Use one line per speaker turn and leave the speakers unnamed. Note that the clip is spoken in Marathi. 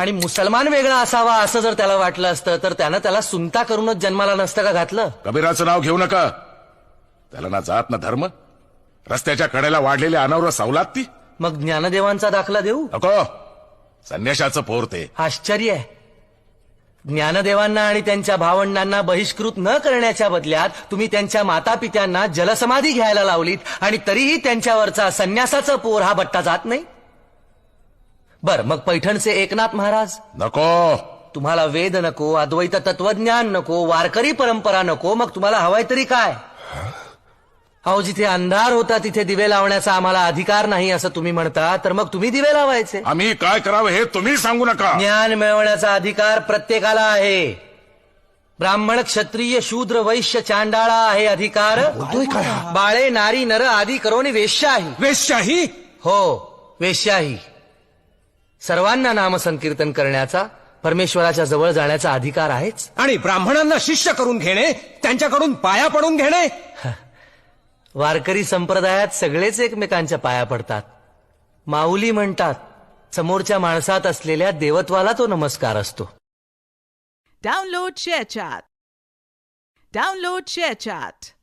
आणि मुसलमान वेगळा असावा असं जर त्याला वाटलं असतं तर त्यानं त्याला सुनता करूनच जन्माला नसतं का घातलं?
कबीराचं नाव घेऊ नका. त्याला ना जात ना धर्म. रस्त्याच्या कडेला वाढलेली अनावर सवलात ती
मग ज्ञानदेवांचा दाखला देऊ?
नको. संन्याशाचं पोर ते.
आश्चर्य आहे. ज्ञानदेवांना आणि त्यांच्या भावंडांना बहिष्कृत न करण्याच्या बदल्यात तुम्ही त्यांच्या मातापित्यांना जलसमाधी घ्यायला लावलीत आणि तरीही त्यांच्यावरचा संन्यासाचं पोर हा बट्टा जात नाही? बर मग पैठणचे एकनाथ महाराज?
नको.
तुम्हाला वेद नको अद्वैत तत्वज्ञान नको वारकरी परंपरा नको मग तुम्हाला हवाय तरी काय? अहो जिथे अंधार होता तिथे दिवे लावण्याचा आम्हाला अधिकार नाही असं तुम्ही म्हणता तर मग तुम्ही दिवे लावायचे.
आम्ही काय करावं हे तुम्ही सांगू नका.
ज्ञान मिळवण्याचा अधिकार प्रत्येकाला आहे. ब्राह्मण क्षत्रिय शूद्र वैश्य चांडाळा आहे अधिकार. बाळे नारी नर आदी करोनी वेश्याही.
वेश्याही?
हो वेश्याही. सर्वांना नामसंकीर्तन करण्याचा परमेश्वराच्या जवळ जाण्याचा अधिकार आहेच?
आणि ब्राह्मणांना शिष्य करून घेणे त्यांच्याकडून पाया पडून घेणे?
वारकरी संप्रदायात सगळेच एकमेकांच्या पाया पडतात. माऊली म्हणतात समोरच्या माणसात असलेल्या देवत्वाला तो नमस्कार असतो.
Download ShareChat. Download ShareChat.